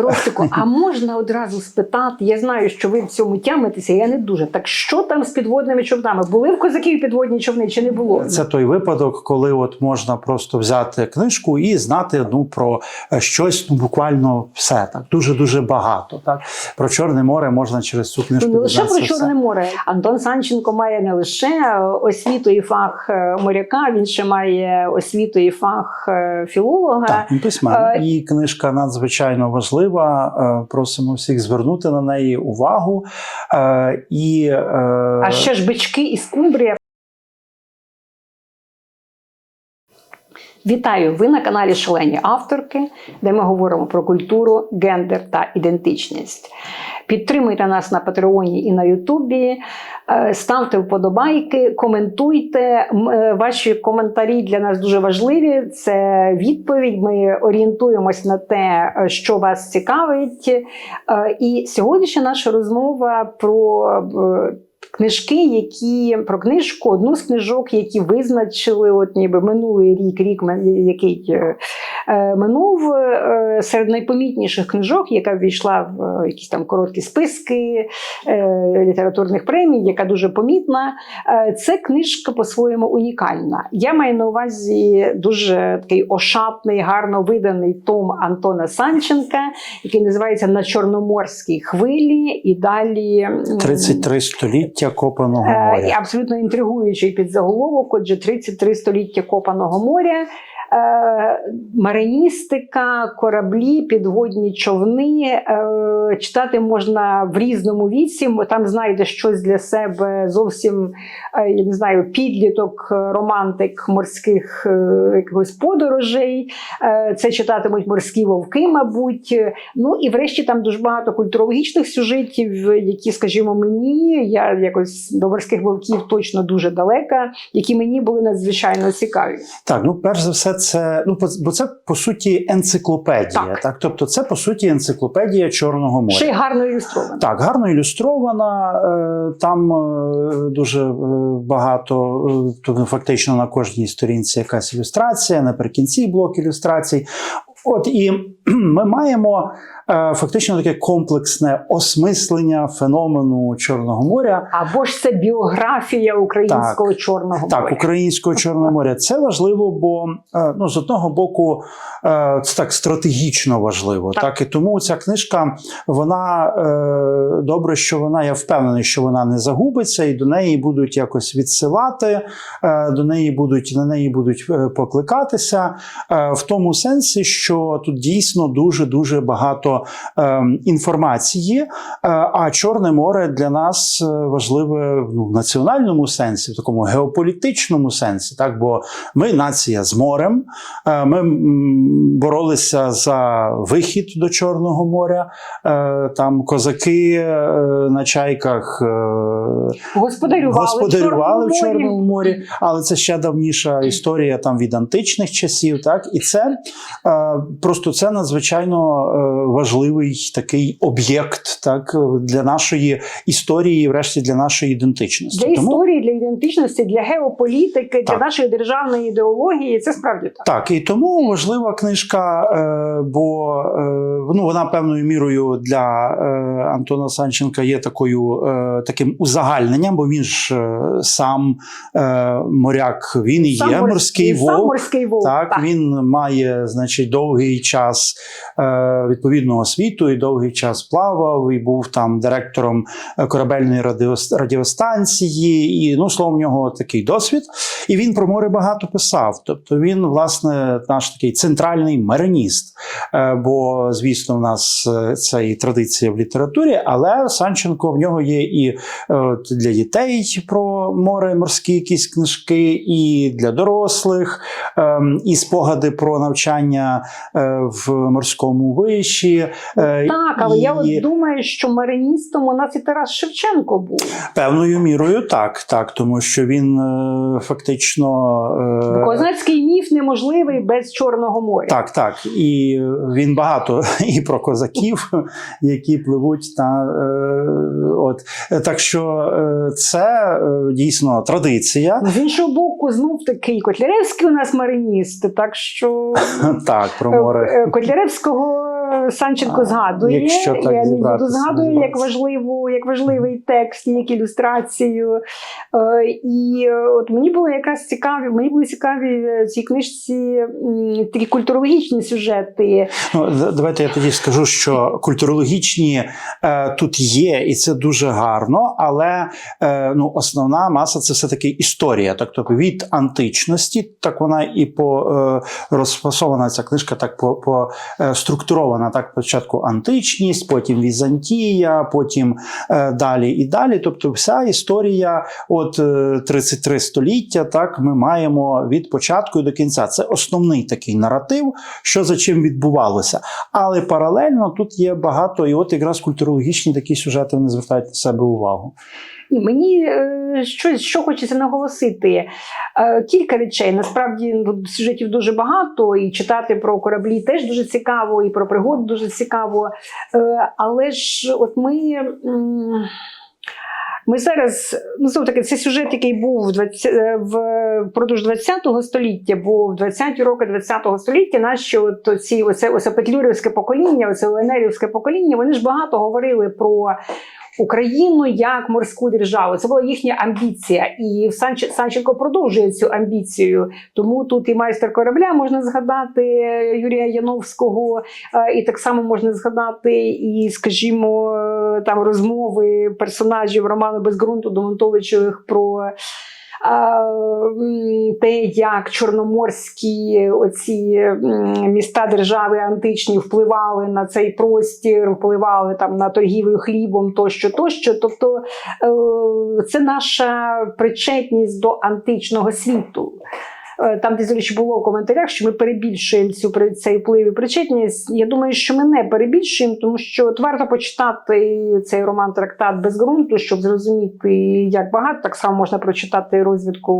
Ростику, а можна одразу спитати? Я знаю, що ви в цьому тямитеся, я не дуже. Так що там з підводними човнами? Були в козаків підводні човни чи не було? Це той випадок, коли от можна просто взяти книжку і знати ну про е, щось, ну буквально все так. Дуже дуже багато. Так про Чорне море можна через цю книжку Ну, не лише про Чорне море. Антон Санченко має не лише освіту і фах е, моряка, він ще має освіту і фах е, філолога. Так, він письменник. Е, І книжка надзвичайно важлива. Е, Просимо всіх звернути на неї увагу. Е, І е, А ще ж бички і скумбрія. Вітаю! Ви на каналі Шалені авторки, де ми говоримо про культуру, гендер та ідентичність. Підтримуйте нас на Патреоні і на Ютубі, е, ставте вподобайки, коментуйте. Е, Ваші коментарі для нас дуже важливі. Це відповідь. Ми орієнтуємось на те, е, що вас цікавить. І сьогоднішня наша розмова про. Книжки, які про книжку, одну з книжок, які визначили, от ніби минулий рік, рік який минув е, серед найпомітніших книжок, яка ввійшла в е, якісь там короткі списки е, літературних премій, яка дуже помітна. Е, це книжка по-своєму унікальна. Я маю на увазі дуже такий ошатний, гарно виданий том Антона Санченка, який називається На Чорноморській хвилі. І далі м, 33 століття копаного Е, і моря. абсолютно інтригуючий підзаголовок, отже, 33 століття копаного моря. Е, мариністика, кораблі, підводні човни. Е, читати можна в різному віці. бо Там знайде щось для себе зовсім е, я не знаю, підліток, романтик морських якихось подорожей. Це читатимуть морські вовки, мабуть. Ну і врешті там дуже багато культурологічних сюжетів, які, скажімо, мені, я якось до морських вовків точно дуже далека, які мені були надзвичайно цікаві. Так, ну перш за все, це ну бо це по суті енциклопедія. Так. Так, тобто, це по суті енциклопедія Чорного моря. Ще й гарно ілюстрована. Так, гарно ілюстрована. е, Там е, дуже е, багато, фактично на кожній сторінці якась ілюстрація, наприкінці блок ілюстрацій. От і ми маємо е, фактично таке комплексне осмислення феномену Чорного моря. Або ж це біографія українського чорного моря. Так, українського Чорного моря. Це важливо, бо е, ну, з одного боку, е, це так стратегічно важливо. Так. Так. і тому ця книжка, вона е, добре, що вона, я впевнений, що вона не загубиться, і до неї будуть якось відсилати, е, до неї будуть на неї будуть е, покликатися е, в тому сенсі, що тут дійсно дуже дуже багато е, інформації. Е, А Чорне море для нас е, важливе ну, в національному сенсі, в такому геополітичному сенсі, так бо ми нація з морем. е, Ми боролися за вихід до Чорного моря. Е, Там козаки е, на чайках е, Господарювали, господарювали в Чорному Чорному морі, але це ще давніша історія там від античних часів. Так і це е, просто це надзвичайно е, важливий такий об'єкт, так для нашої історії, і врешті для нашої ідентичності. Для історії, для ідентичності, для геополітики, для нашої державної ідеології. Це справді так. Так, і тому важлива книжка, е, бо е, ну, вона певною мірою для е, Антона Санченка є такою е, таким узагальненням, бо він ж е, сам е, моряк, він і є морсь- морський він Сам морський вовк. Так, він має, значить, довгий час е, відповідного освіту і довгий час плавав, і був там директором е, корабельної радіос- радіостанції. І ну, словом, в нього такий досвід. І він про море багато писав. Тобто він, власне, наш такий центральний мариніст. Е, Бо, звісно, в нас це і традиція в літературі, але Санченко в нього є і для дітей про море, морські якісь книжки, і для дорослих, ем, і спогади про навчання в морському виші. Е, Так, але і я от думаю, що мариністом у нас і Тарас Шевченко був. певною мірою так, так, тому що він е, фактично. е, Козацький міф неможливий без Чорного моря. Так, так. І він багато і про козаків, які пливуть та от так що це дійсно традиція. З іншого боку, знов такий Котляревський у нас мариніст, так що Так, про море. Котляревського Санченко згадує. якщо так я зібратися, згадує як важливу, як важливий текст, як ілюстрацію. Е, І е, от мені було якраз цікаві, мені були цікаві в цій книжці такі культурологічні сюжети. Ну, давайте я тоді скажу, що культурологічні е, тут є, і це дуже гарно, але е, ну, основна маса це все-таки історія. Тобто від античності, так вона і по е, розфасована ця книжка, так по, по е, структурована. Так, спочатку античність, потім Візантія, потім е, далі і далі. Тобто, вся історія, от е, 33 століття, так ми маємо від початку до кінця. Це основний такий наратив, що за чим відбувалося. Але паралельно тут є багато, і от якраз культурологічні такі сюжети вони звертають на себе увагу. І мені е, щось, що хочеться наголосити. Е, Кілька речей. Насправді ну, сюжетів дуже багато, і читати про кораблі теж дуже цікаво, і про пригоди дуже цікаво. Е, Але ж от ми. Ми зараз, ну знову таки, це сюжет, який був в 20, е, в впродовж 20-го століття, бо в 20-ті роки 20-го століття наші от ці оце, оце петлюрівське покоління, оце ОНРівське покоління, вони ж багато говорили про Україну як морську державу. Це була їхня амбіція, і Санч... Санченко продовжує цю амбіцію. Тому тут і майстер корабля можна згадати Юрія Яновського, е, і так само можна згадати і, скажімо, е, там розмови персонажів Роману Безґрунту Домонтовичевих про. Те, як чорноморські оці міста держави античні впливали на цей простір, впливали там на торгівлю хлібом, тощо, тощо. Тобто е, це наша причетність до античного світу. Е, Там, речі, було в коментарях, що ми перебільшуємо цю при- цей вплив і причетність. Я думаю, що ми не перебільшуємо, тому що от варто почитати цей роман трактат без ґрунту, щоб зрозуміти, як багато. Так само можна прочитати розвідку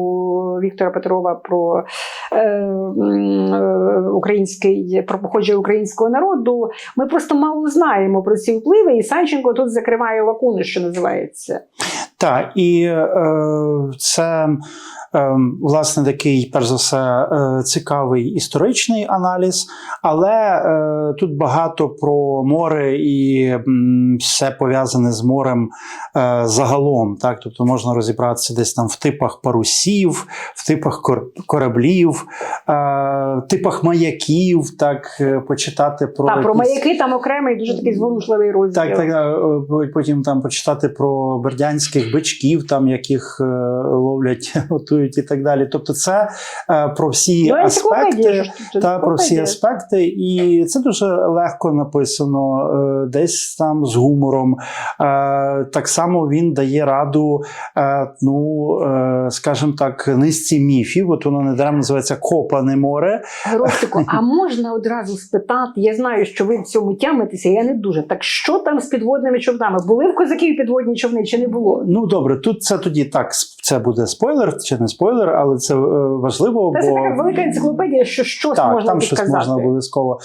Віктора Петрова про е, е, український про походження українського народу. Ми просто мало знаємо про ці впливи, і Санченко тут закриває лакуни, що називається. Так, і е, це власне такий, перш за все, е, цікавий історичний аналіз, але е, тут багато про море і все пов'язане з морем е, загалом. Так? Тобто можна розібратися десь там в типах парусів, в типах кораблів, е, типах маяків, так, почитати про. Та про маяки там окремий дуже такий зворушливий розділ. так, так, потім там почитати про бердянських бичків, там яких ловлять, готують і так далі. Тобто, це е, про всі Ну, аспекти. Та про всі аспекти, і це дуже легко написано, е, десь там з гумором. Е, Так само він дає раду, е, ну е, скажімо так, низці міфів. От воно недаремно називається Копане море. Гростику, а можна одразу спитати? Я знаю, що ви в цьому тямитеся, я не дуже. Так що там з підводними човнами? Були в козаків підводні човни чи не було? Ну добре, тут це тоді так. Це буде спойлер чи не спойлер, але це е, важливо. Це бо... така велика енциклопедія, що щось Так, можна там щось підказати. можна обов'язково.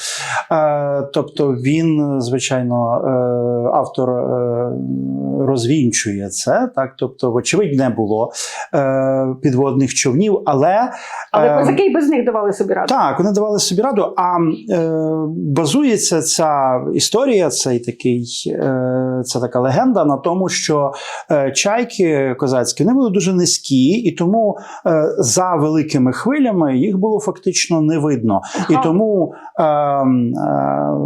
Е, тобто він, звичайно, е, автор розвінчує це. Так, тобто, вочевидь, не було підводних човнів, але Але е, козаки й без них давали собі раду. так, вони давали собі раду. А базується ця історія, цей такий, це така легенда на тому, що чайки козацькі вони були дуже низькі, і тому е, за великими хвилями їх було фактично не видно. І тому е, е,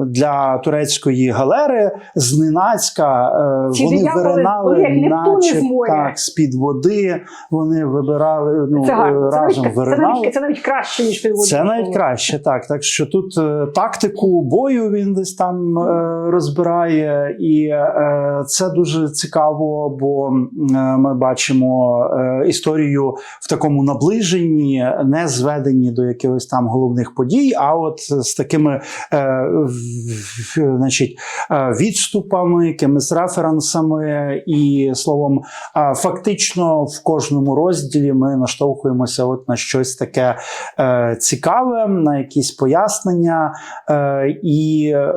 для турецької галери зненацька е, вони виринали, наче так, з-під води. Вони вибирали ну, Це разом це, виринали. це навіть краще, ніж підводні Це навіть краще, так. Так що тут е, тактику бою він десь там е, розбирає, і е, це дуже цікаво, бо е, ми бачимо історію в такому наближенні, не зведенні до якихось там головних подій, а от з такими е, значить, е, відступами, якимись референсами, і словом, е, фактично в кожному розділі ми наштовхуємося от на щось таке е, цікаве, на якісь пояснення. Е, і е,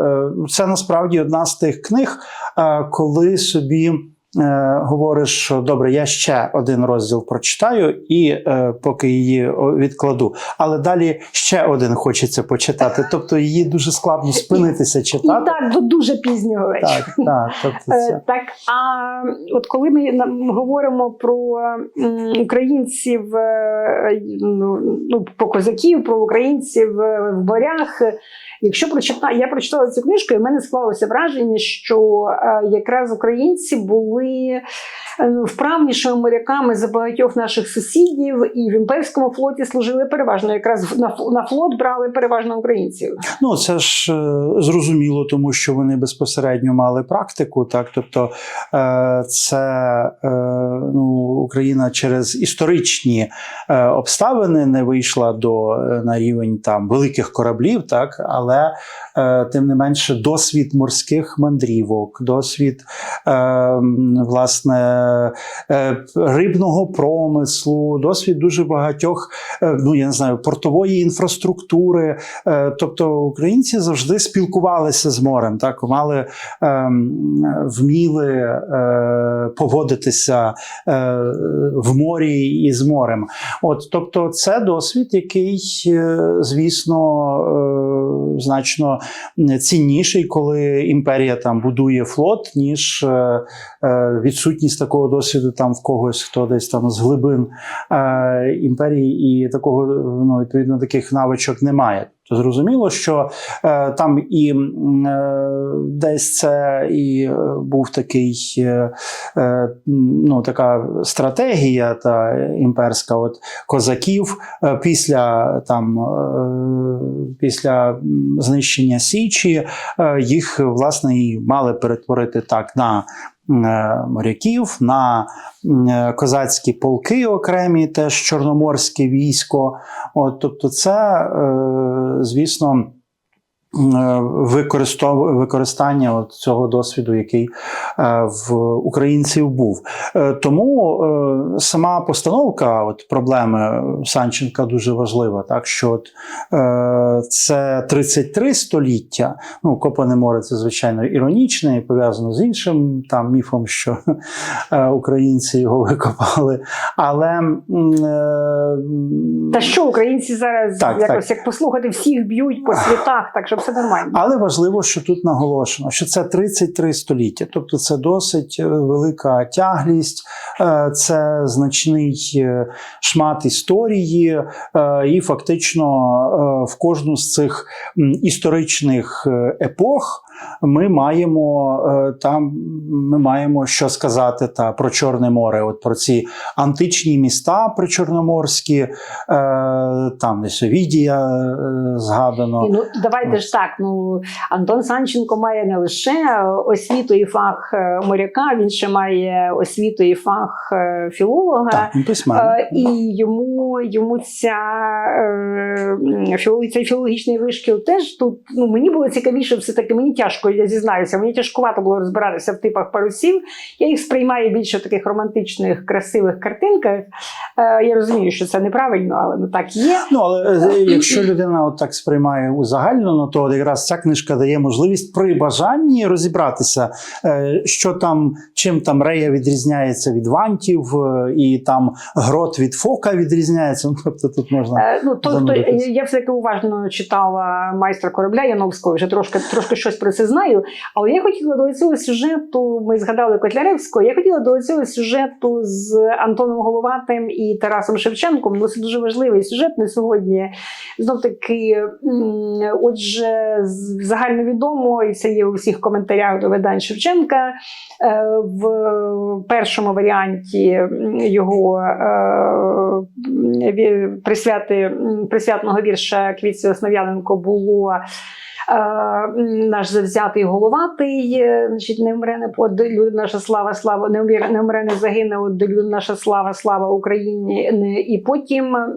це насправді одна з тих книг, е, коли собі. Е, говориш, що добре, я ще один розділ прочитаю і е, поки її відкладу. Але далі ще один хочеться почитати. Тобто її дуже складно спинитися І читати. так до дуже пізнього вечора. Так, так, тобто Е, це. Так, а от коли ми говоримо про українців, е, ну, ну, про козаків, про українців е, в морях, е, якщо прочита, я прочитала цю книжку, і в мене склалося враження, що якраз українці були е, ну, вправнішими моряками за багатьох наших сусідів, і в імперському флоті служили переважно. Якраз на, флот брали переважно українців. Ну, це ж е, зрозуміло, тому що вони безпосередньо мали практику. Так, тобто, е, це е, ну, Україна через історичні е, обставини не вийшла до е, на рівень там великих кораблів, так, але е, тим не менше досвід морських мандрівок, досвід е, власне е, рибного промислу, досвід дуже багатьох, е, ну я не знаю, портової інфраструктури. Е, Тобто українці завжди спілкувалися з морем, так мали ем, вміли поводитися в морі і з морем. От, тобто, це досвід, який, звісно, значно цінніший, коли імперія там будує флот, ніж відсутність такого досвіду там в когось, хто десь там з глибин е, імперії, і такого ну, відповідно таких навичок немає. То зрозуміло, що е, там і е, десь це і е, був такий, е, е, ну, така стратегія та імперська от козаків е, після там е, після знищення Січі е, їх власне і мали перетворити так на моряків, на е, козацькі полки окремі, теж чорноморське військо. От, тобто, це, е, звісно, е, використання от цього досвіду, який е, в українців був. Е, Тому е, сама постановка от, проблеми Санченка дуже важлива. Так що от, це 33 століття. Ну, Копане море це звичайно іронічне і пов'язано з іншим там міфом, що українці його викопали. Але Та що українці зараз Так, якось як послухати, всіх б'ють по світах, так що все нормально. Але важливо, що тут наголошено, що це 33 століття, тобто це досить е, велика тяглість, е, це значний е, шмат історії, і фактично в кожну з цих історичних епох. Ми маємо е, там, ми маємо що сказати та про Чорне море, от про ці античні міста причорноморські, е, там десь Овідія е, згадано. І, ну давайте ж так. Ну Антон Санченко має не лише освіту і фах моряка, він ще має освіту і фах філолога. Так. І йому, йому ця, цей філологічний вишкіл теж тут ну, мені було цікавіше, все-таки мені тяжко, я зізнаюся, мені тяжкувато було розбиратися в типах парусів. Я їх сприймаю більше в таких романтичних, красивих картинках. Е, Я розумію, що це неправильно, але ну так є. Ну, але е, якщо людина от так сприймає узагальнено, то якраз ця книжка дає можливість при бажанні розібратися, е, що там, чим там Рея відрізняється від вантів, е, і там грот від фока відрізняється. Ну, тобто тут можна. Е, Ну, то, то, я все таки уважно читала майстра корабля Яновського, вже трошки, трошки щось про це знаю. Але я хотіла до цього сюжету, ми згадали Котляревського, я хотіла до цього сюжету з Антоном Головатим і Тарасом Шевченком. Ну, це дуже важливий сюжет на сьогодні. Знов таки, отже, загальновідомо, і це є у всіх коментарях до видань Шевченка. е, В першому варіанті його е, присвяти, присвятного вірша Квітці Основ'яненко було. Е, Наш завзятий головатий, е, значить, не вмре не под люд наша слава, слава, не вмре, не вмре, не загине, люд наша слава, слава Україні. І потім е,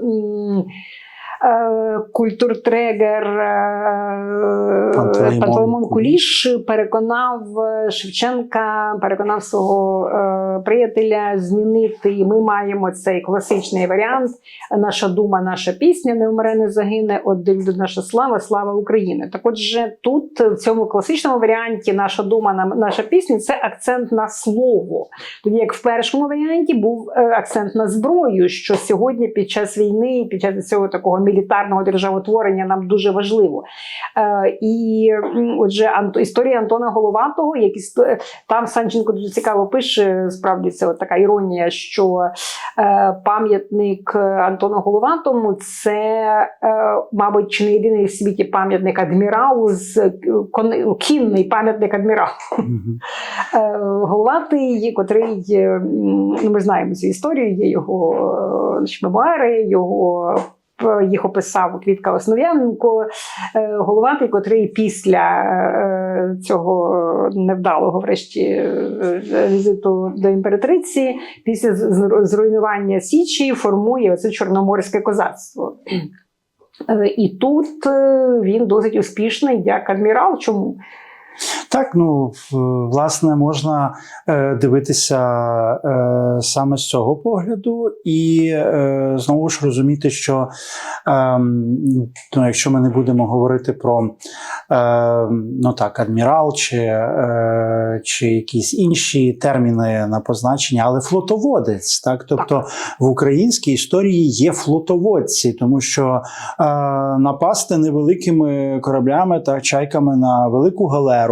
культуртрегер е, Пантелеймон Куліш. Переконав е, Шевченка, переконав свого е, приятеля змінити. І ми маємо цей класичний варіант. Наша дума, наша пісня не вмре, не загине. От буде наша слава, слава України. Так, отже, тут в цьому класичному варіанті наша дума, наша пісня це акцент на слово. Тоді як в першому варіанті був е, акцент на зброю, що сьогодні під час війни, під час цього такого мілітарного державотворення нам дуже важливо. Е, і отже, історія Антона Головатого, як істо- там Санченко дуже цікаво пише. Справді це от така іронія, що е, пам'ятник Антону Головатому це, е, мабуть, чи не єдиний в світі пам'ятник адміралу з кінний пам'ятник адміралу. Головатий, котрий ну, ми знаємо цю історію, є його мемуари, його. Їх описав Квітка Основ'яненко, Е, Головатий, котрий після е, цього невдалого, врешті, е, візиту до імператриці, після зруйнування Січі, формує оце чорноморське козацтво. І тут він досить успішний як адмірал. Чому? Так, ну власне, можна е, дивитися е, саме з цього погляду, і е, знову ж розуміти, що е, ну, якщо ми не будемо говорити про е, ну так, адмірал чи, чи якісь інші терміни на позначення, але флотоводець, так? Тобто в українській історії є флотоводці, тому що напасти невеликими кораблями та чайками на велику галеру,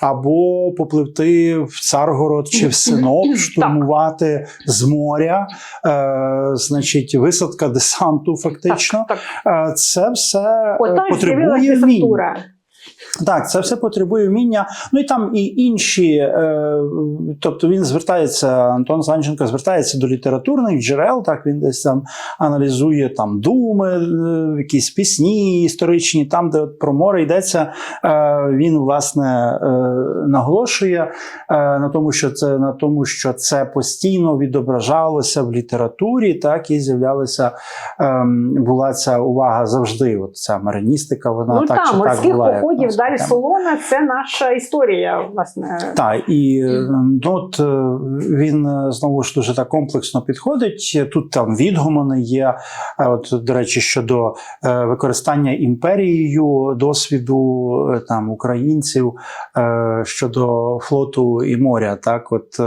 або попливти в Царгород чи в Синоп, штурмувати з моря, е, значить, висадка десанту, фактично. Так, так. Е, Це все е, От потребує десантура. Так, це все потребує вміння. Ну і там і інші. Е, тобто він звертається, Антон Санченко звертається до літературних джерел. Так він десь там аналізує там думи, е, якісь пісні історичні, там, де про море йдеться. Е, він власне е, наголошує е, на тому, що це на тому, що це постійно відображалося в літературі, так і з'являлася ем, була ця увага завжди. От ця мариністика, вона Ну так так, чи так була. походів нас далі. Солона це наша історія, власне. Так, і ну, от, е, він е, знову ж дуже так комплексно підходить. Тут там відгумони є. От, до речі, щодо е, використання імперією досвіду там українців щодо флоту і моря. Так, от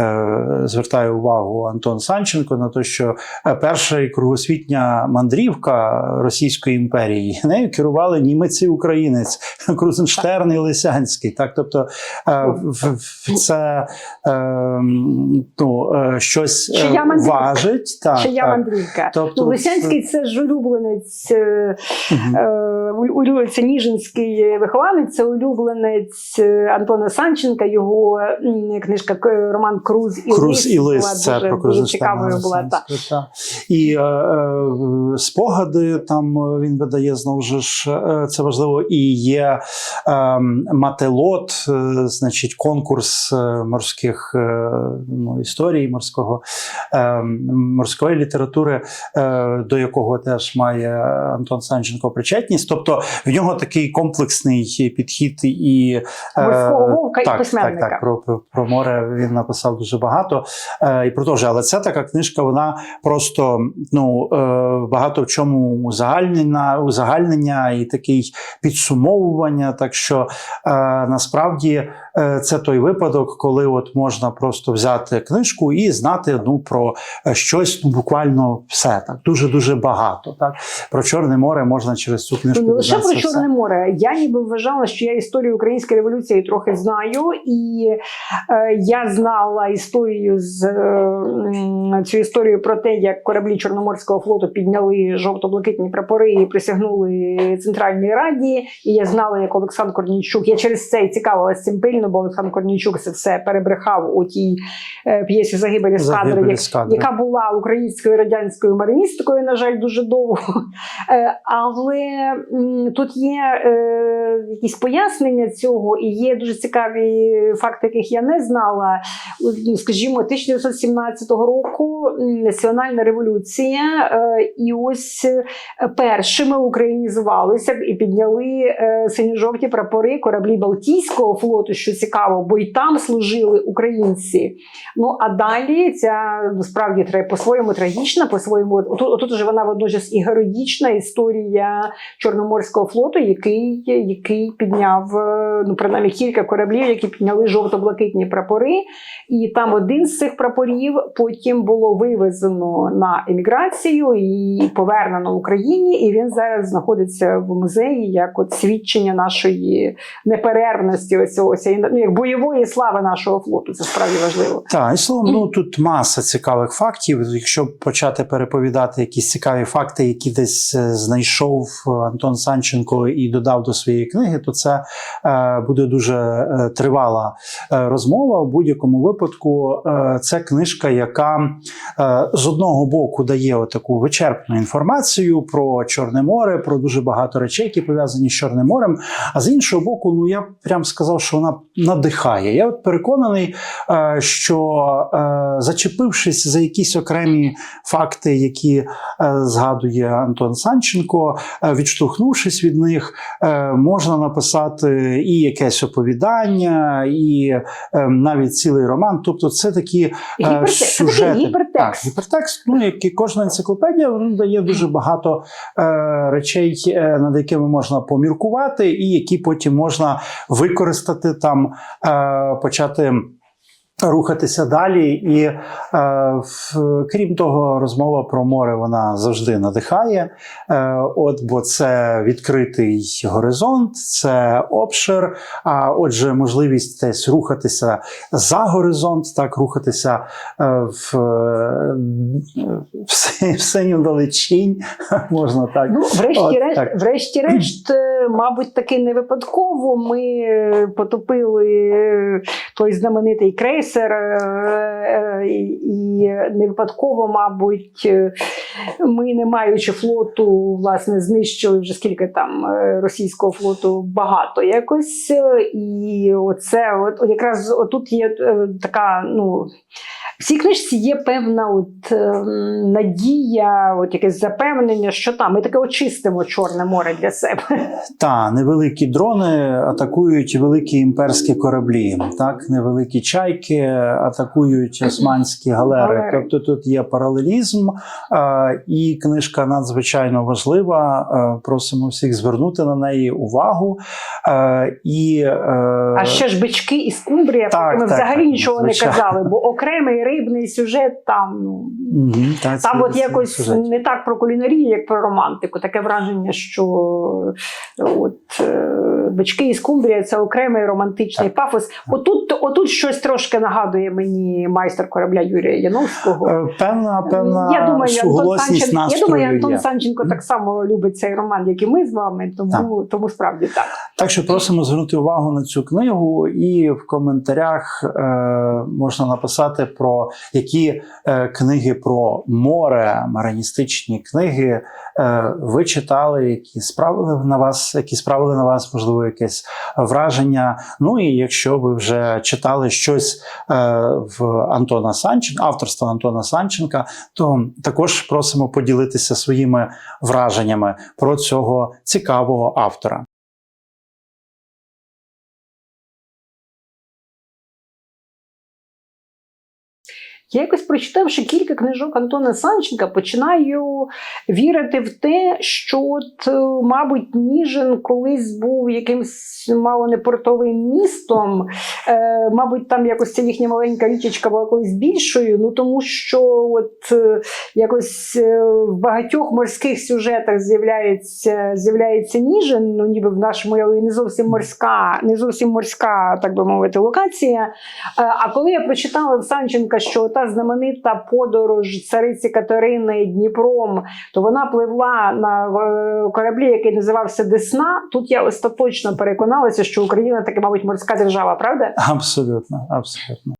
е, увагу Антон Санченко на те, що перша кругосвітня мандрівка Російської імперії нею керували німець і українець Крузенштерн і Лисянський. Так, тобто е, це е, ну, е, щось Чия важить. Так, Ще я так. мандрівка. Тобто, Ну, Лисянський це ж улюбленець, улю- це Ніжинський вихованець, це улюбленець Антона Санченка, його книжка Роман Круз і Круз Лис і була це дуже, про дуже цікавою була. Та. Та. І е, е, спогади там він видає знову ж це важливо. І є е, мателот, е, значить, конкурс е, морських е, ну, історій морського е, морської літератури, е, до якого теж має Антон Санченко причетність. Тобто в нього такий комплексний підхід і е, Морського вовка і письменника. Так, так, про, про, море він написав дуже багато е, і продовжує. Але це така книжка, вона просто ну, е, багато в чому узагальнена, узагальнення і такий підсумовування. Так що е, насправді це той випадок, коли от можна просто взяти книжку і знати ну, про е, щось ну, буквально все. Так, дуже дуже багато. Так про Чорне море можна через цю книжку Ну, не лише про все. Чорне море. Я ніби вважала, що я історію української революції трохи знаю, і е, я знала історію з е, цю історію про те, як кораблі Чорноморського флоту підняли жовто-блакитні прапори і присягнули Центральній Раді. І я знала, як Олександр Корнійчук. Я через це і цікавилася цим пильно. Частину, бо Олександр Корнійчук це все перебрехав у тій е, п'єсі ескадри, Загибель як- яка була українською радянською мариністкою, на жаль, дуже довго. Е, Але м, тут є е, якісь пояснення цього, і є дуже цікаві факти, яких я не знала. Ну, Скажімо, 1917 року національна революція, е, і ось першими українізувалися і підняли синьо-жовті прапори кораблі Балтійського флоту, що цікаво, бо й там служили українці. Ну а далі ця насправді по-своєму трагічна, по-своєму отут, отут уже вона водночас і героїчна історія Чорноморського флоту, який, який підняв е, ну принаймні кілька кораблів, які підняли жовто-блакитні прапори. І там один з цих прапорів потім було вивезено на еміграцію і повернено Україні. І він зараз знаходиться в музеї як от свідчення нашої неперервності, ось ось, ну, як бойової слави нашого флоту. Це справді важливо. Так, і словом, ну тут маса цікавих фактів. Якщо почати переповідати якісь цікаві факти, які десь е, знайшов е, Антон Санченко і додав до своєї книги, то це е, буде дуже е, тривала е, розмова. В будь-якому випадку, е, це книжка, яка е, з одного боку дає таку вичерпну інформацію про Чорне море, про дуже багато речей, які пов'язані з Чорним морем. А з іншого боку, ну я прям сказав, що вона надихає. Я от переконаний, е, що е, зачепившись за якісь окремі факти, які е, згадує Антон Санченко, відштовхнувшись від них, можна написати і якесь оповідання, і навіть цілий роман. Тобто, це такі е, Гіпертекст. Це такий гіпертекст. Так, гіпертекст, ну як і кожна енциклопедія, він дає дуже багато речей, над якими можна поміркувати, і які потім можна використати там, е, почати. Рухатися далі, і е, в, крім того, розмова про море вона завжди надихає. Е, от, бо це відкритий горизонт, це обшир. А отже, можливість десь рухатися за горизонт, так рухатися е, в, е, в, в синю далечінь, можна так. Ну, врешті-решт, врешті-решт, е, мабуть, таки не випадково ми е, потопили е, той знаменитий крейсер, е, і не випадково, мабуть, ми, не маючи флоту, власне, знищили вже скільки там російського флоту багато якось. І оце, от, якраз отут є така, ну. В цій книжці є певна от, ем, надія, от якесь запевнення, що там ми таке очистимо Чорне море для себе. Та невеликі дрони атакують великі імперські кораблі. Так, невеликі чайки атакують османські галери. Галери. Тобто тут є паралелізм, е, і книжка надзвичайно важлива. Е, Просимо всіх звернути на неї увагу. Е, І е, А ще ж бички і скумбрія, Так, ми так, взагалі так, нічого звичайно. не казали, бо окремий рибний сюжет там. Ну, мгм, та, Там це- от це якось сюжет. не так про кулінарію, як про романтику. Таке враження, що от, е, бички і скумбрія це окремий романтичний пафос. Отут, отут щось трошки нагадує мені майстер корабля Юрія Яновського. Е, Певна, певна я думаю, Санченко, я думаю, Антон є. Санченко так само любить цей роман, як і ми з вами, тому, тому справді так. Так що просимо звернути увагу на цю книгу, і в коментарях е, можна написати про які е, книги про море, мариністичні книги е, ви читали, які справили на вас, які справили на вас, можливо, якесь враження. Ну і якщо ви вже читали щось е, в Антона Санченка, авторства Антона Санченка, то також просимо поділитися своїми враженнями про цього цікавого автора. Я якось прочитавши кілька книжок Антона Санченка, починаю вірити в те, що, от, е, мабуть, Ніжин колись був якимсь мало не портовим містом. Е, мабуть, там якось ця їхня маленька річечка була колись більшою. Ну тому що от е, якось е, в багатьох морських сюжетах з'являється, з'являється Ніжин, ну ніби в нашому але не зовсім морська, не зовсім морська, так би мовити, локація. А коли я прочитала Санченка, що та знаменита подорож цариці Катерини Дніпром, то вона пливла на е, кораблі, який називався Десна. Тут я остаточно переконалася, що Україна таки, мабуть, морська держава, правда? Абсолютно, абсолютно.